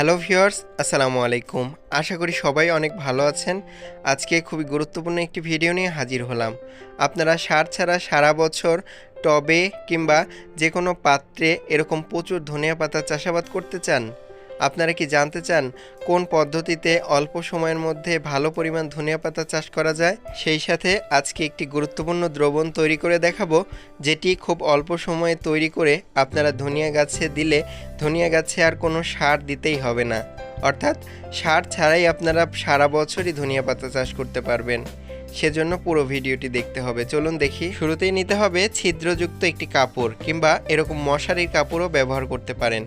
Hello viewers, আসসালামু আলাইকুম। আশা করি সবাই অনেক ভালো আছেন। আজকে খুবই গুরুত্বপূর্ণ একটি ভিডিও নিয়ে হাজির হলাম। আপনারা সার ছাড়া সারা বছর টবে কিংবা যে কোনো পাত্রে এরকম প্রচুর ধনিয়া পাতা চাষাবাদ করতে চান? আপনারা কি জানতে চান কোন পদ্ধতিতে অল্প সময়ের মধ্যে ভালো পরিমাণ ধনিয়া পাতা চাষ করা যায়? সেই সাথে আজকে একটি গুরুত্বপূর্ণ দ্রবণ তৈরি করে দেখাবো, যেটি খুব অল্প সময়ে তৈরি করে আপনারা ধনিয়া গাছে দিলে ধনিয়া গাছে আর কোনো সার দিতেই হবে না। অর্থাৎ সার ছাড়াই আপনারা সারা বছরই ধনিয়া পাতা চাষ করতে পারবেন। সেজন্য পুরো ভিডিওটি দেখতে হবে। চলুন দেখি। শুরুতেই নিতে হবে ছিদ্রযুক্ত একটি কাপড় কিংবা এরকম মশারির কাপড়ও ব্যবহার করতে পারেন।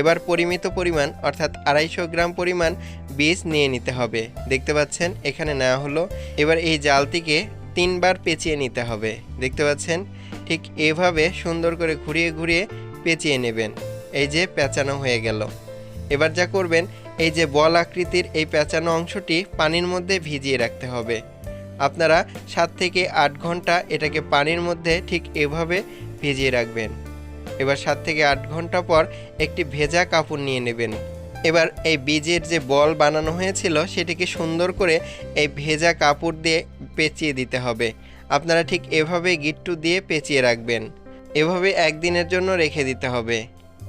এবার পরিমিত পরিমাণ, অর্থাৎ আড়াইশো গ্রাম পরিমাণ বীজ নিয়ে নিতে হবে। দেখতে পাচ্ছেন, এখানে নেওয়া হলো। এবার এই জালটিকে তিনবার পেঁচিয়ে নিতে হবে। দেখতে পাচ্ছেন, ঠিক এভাবে সুন্দর করে ঘুরিয়ে ঘুরিয়ে পেঁচিয়ে নেবেন। এই যে পেঁচানো হয়ে গেল। এবার যা করবেন, এই যে বল আকৃতির এই পেঁচানো অংশটি পানির মধ্যে ভিজিয়ে রাখতে হবে। আপনারা সাত থেকে আট ঘণ্টা এটাকে পানির মধ্যে ঠিক এভাবে ভিজিয়ে রাখবেন। এবার সাত থেকে আট ঘণ্টা পর একটি ভেজা কাপড় নিয়ে নেবেন। এবার এই বীজের যে বল বানানো হয়েছিল, সেটিকে সুন্দর করে এই ভেজা কাপড় দিয়ে পেঁচিয়ে দিতে হবে। আপনারা ঠিক এভাবে গিট্টু দিয়ে পেঁচিয়ে রাখবেন। এভাবে একদিনের জন্য রেখে দিতে হবে।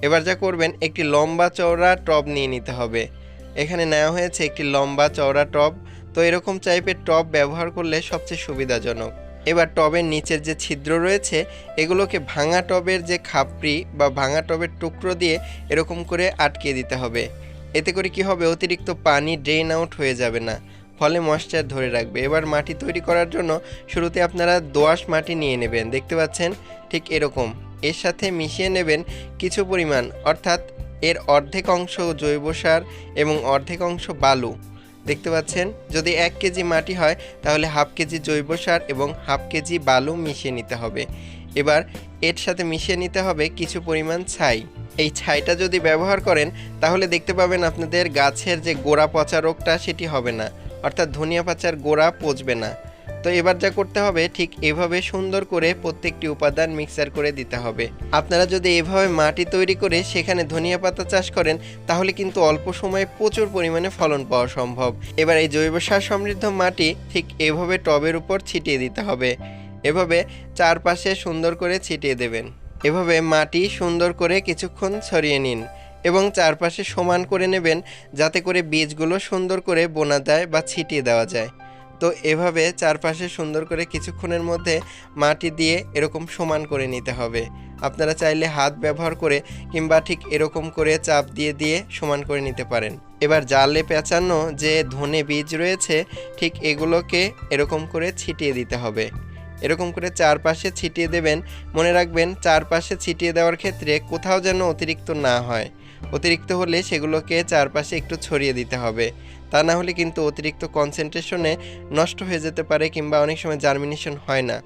এবার যা করবেন, একটি লম্বা চওড়া টব নিয়ে নিতে হবে। এখানে নেওয়া হয়েছে একটি লম্বা চওড়া টব। তো এরকম টাইপের টব ব্যবহার করলে সবচেয়ে সুবিধাজনক। এবার টবের নিচের যে ছিদ্র রয়েছে, এগুলোকে ভাঙা টবের যে খাপড়ি বা ভাঙা টবের টুকরো দিয়ে এরকম করে আটকে দিতে হবে। এতে করে কি হবে? অতিরিক্ত পানি ড্রেন আউট হয়ে যাবে না। ফলে ময়েশ্চার ধরে রাখবে। এবার মাটি তৈরি করার জন্য শুরুতে আপনারা দোআঁশ মাটি নিয়ে নেবেন। দেখতে পাচ্ছেন? ঠিক এরকম। এর সাথে মিশিয়ে নেবেন কিছু পরিমাণ। অর্থাৎ এর অর্ধেক অংশ জৈব সার এবং অর্ধেক অংশ বালু। দেখতে পাচ্ছেন? যদি এক কেজি মাটি হয়, তাহলে হাফ কেজি জৈব সার এবং হাফ কেজি বালু মিশিয়ে নিতে হবে। এবার এর সাথে মিশিয়ে নিতে হবে কিছু পরিমাণ ছাই। এই ছাইটা যদি ব্যবহার করেন, তাহলে দেখতে পাবেন আপনাদের গাছের যে গোড়া পচা রোগটা, সেটি হবে না। অর্থাৎ ধনিয়া পাচার গোড়া পচবে না। তো এবার যা করতে হবে, ঠিক এভাবে সুন্দর করে প্রত্যেকটি উপাদান মিক্সার করে দিতে হবে। আপনারা যদি এভাবে মাটি তৈরি করে সেখানে ধনিয়া পাতা চাষ করেন, তাহলে কিন্তু অল্প সময়ে প্রচুর পরিমাণে ফলন পাওয়া সম্ভব। এবার এই জৈব সার সমৃদ্ধ মাটি ঠিক এভাবে টবের উপর ছিটিয়ে দিতে হবে। এভাবে চারপাশে সুন্দর করে ছিটিয়ে দেবেন। এভাবে মাটি সুন্দর করে কিছুক্ষণ ছড়িয়ে নিন এবং চারপাশে সমান করে নেবেন, যাতে করে বীজগুলো সুন্দর করে বোনা যায় বা ছিটিয়ে দেওয়া যায়। তো এভাবে চারপাশে সুন্দর করে কিছুক্ষণের মধ্যে মাটি দিয়ে এরকম সমান করে নিতে হবে। আপনারা চাইলে হাত ব্যবহার করে কিংবা ঠিক এরকম করে চাপ দিয়ে দিয়ে সমান করে নিতে পারেন। এবার জালে পেঁচানো যে ধনে বীজ রয়েছে, ঠিক এগুলোকে এরকম করে ছিটিয়ে দিতে হবে। এরকম করে চারপাশে ছিটিয়ে দেবেন। মনে রাখবেন চারপাশে ছিটিয়ে দেওয়ার ক্ষেত্রে কোথাও যেন অতিরিক্ত না হয়। অতিরিক্ত হলে সেগুলোকে চারপাশে একটু ছড়িয়ে দিতে হবে। তা না হলে কিন্তু অতিরিক্ত কনসেন্ট্রেশনে নষ্ট হয়ে যেতে পারে কিংবা অনেক সময় জার্মিনেশন হয় না।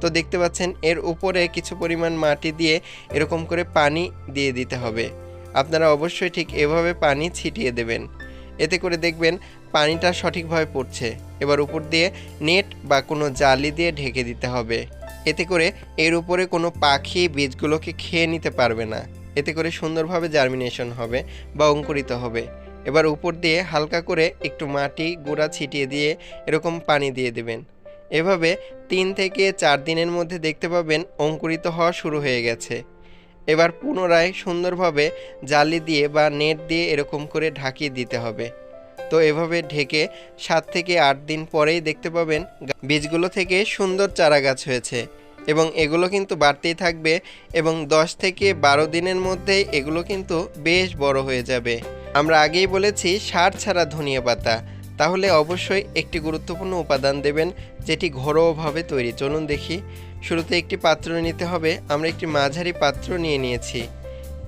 তো দেখতে পাচ্ছেন, এর উপরে কিছু পরিমাণ মাটি দিয়ে এরকম করে পানি দিয়ে দিতে হবে। আপনারা অবশ্যই ঠিক এভাবে পানি ছিটিয়ে দেবেন। এতে করে দেখবেন পানিটা সঠিকভাবে পড়ছে। এবার উপর দিয়ে নেট বা কোনো জালি দিয়ে ঢেকে দিতে হবে। এতে করে এর উপরে কোনো পাখি বীজগুলোকে খেয়ে নিতে পারবে না। এতে করে সুন্দরভাবে জার্মিনেশন হবে বা অঙ্কুরিত হবে। এবার উপর দিয়ে হালকা করে একটু মাটি গুঁড়া ছিটিয়ে দিয়ে এরকম পানি দিয়ে দেবেন। এভাবে তিন থেকে চার দিনের মধ্যে দেখতে পাবেন অঙ্কুরিত হওয়া শুরু হয়ে গেছে। এবার পুনরায় সুন্দরভাবে জালি দিয়ে বা নেট দিয়ে এরকম করে ঢাকিয়ে দিতে হবে। তো এভাবে ঢেকে সাত থেকে আট দিন পরেই দেখতে পাবেন বীজগুলো থেকে সুন্দর চারা গাছ হয়েছে এবং এগুলো কিন্তু বাড়তেই থাকবে এবং দশ থেকে বারো দিনের মধ্যেই এগুলো কিন্তু বেশ বড় হয়ে যাবে। আমরা আগেই বলেছি, সার ছাড়া ধনিয়া পাতা। তাহলে অবশ্যই একটি গুরুত্বপূর্ণ উপাদান দেবেন, যেটি ঘরোয়াভাবে তৈরি। চলুন দেখি। শুরুতে একটি পাত্র নিতে হবে। আমরা একটি মাঝারি পাত্র নিয়ে নিয়েছি।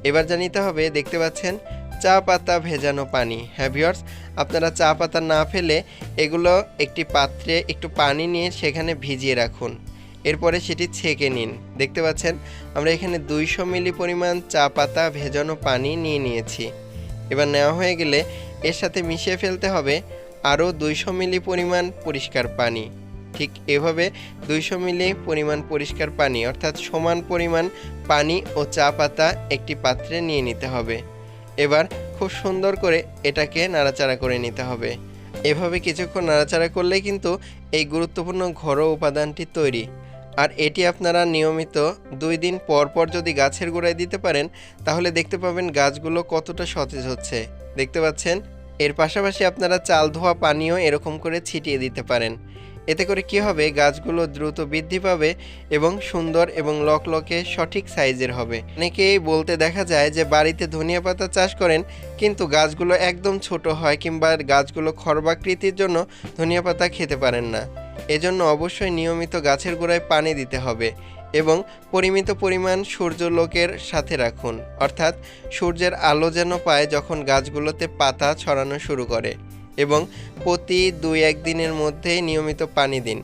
এবার যা নিতে হবে, দেখতে পাচ্ছেন, চা পাতা ভেজানো পানি। হ্যাঁ ভিওর্স আপনারা চা পাতা না ফেলে এগুলো একটি পাত্রে একটু পানি নিয়ে সেখানে ভিজিয়ে রাখুন। এরপরে সেটি ছেঁকে নিন। দেখতে পাচ্ছেন, আমরা এখানে দুইশো মিলি পরিমাণ চা পাতা ভেজানো পানি নিয়ে নিয়েছি। এবার নেওয়া হয়ে গেলে এর সাথে মিশিয়ে ফেলতে হবে আরও দুইশো মিলি পরিমাণ পরিষ্কার পানি। ঠিক এভাবে দুইশো মিলি পরিমাণ পরিষ্কার পানি, অর্থাৎ সমান পরিমাণ পানি ও চা পাতা একটি পাত্রে নিয়ে নিতে হবে। এবার খুব সুন্দর করে এটাকে নাড়াচাড়া করে নিতে হবে। এভাবে কিছুক্ষণ নাড়াচাড়া করলেই কিন্তু এই গুরুত্বপূর্ণ ঘরোয়া উপাদানটি তৈরি। আর এটি আপনারা নিয়মিত দুই দিন পর পর যদি গাছের গোড়ায় দিতে পারেন, তাহলে দেখতে পাবেন গাছগুলো কতটা সতেজ হচ্ছে। দেখতে পাচ্ছেন? এর পাশাপাশি আপনারা চাল ধোয়া পানিও এরকম করে ছিটিয়ে দিতে পারেন। এতে করে কি হবে? গাছগুলো দ্রুত বৃদ্ধি পাবে এবং সুন্দর এবং লকলকে সঠিক সাইজের হবে। অনেকেই বলতে দেখা যায় যে, বাড়িতে ধনিয়া পাতা চাষ করেন, কিন্তু গাছগুলো একদম ছোট হয় কিংবা গাছগুলো খরবাকৃতির জন্য ধনিয়া পাতা খেতে পারেন না। এজন্য অবশ্যই নিয়মিত গাছের গোড়ায় পানি দিতে হবে এবং পরিমিত পরিমাণ সূর্যলোকের সাথে রাখুন। অর্থাৎ সূর্যের আলো যেন পায় যখন গাছগুলোতে পাতা ছড়ানো শুরু করে এবং প্রতি দুই এক দিনের মধ্যে নিয়মিত পানি দিন।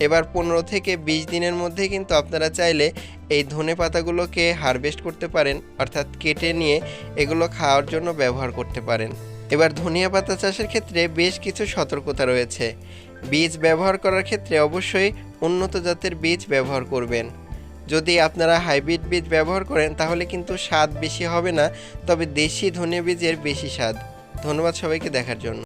এবার পনেরো থেকে বিশ দিনের মধ্যে কিন্তু আপনারা চাইলে এই ধনে পাতাগুলোকে হারভেস্ট করতে পারেন, অর্থাৎ কেটে নিয়ে এগুলো খাওয়ার জন্য ব্যবহার করতে পারেন। এবার ধনিয়া পাতা চাষের ক্ষেত্রে বেশ কিছু সতর্কতা রয়েছে। বীজ ব্যবহার করার ক্ষেত্রে অবশ্যই উন্নত জাতের বীজ ব্যবহার করবেন। যদি আপনারা হাইব্রিড বীজ ব্যবহার করেন, তাহলে কিন্তু স্বাদ বেশি হবে না, তবে দেশি ধনে বীজের বেশি স্বাদ। ধন্যবাদ সবাইকে দেখার জন্য।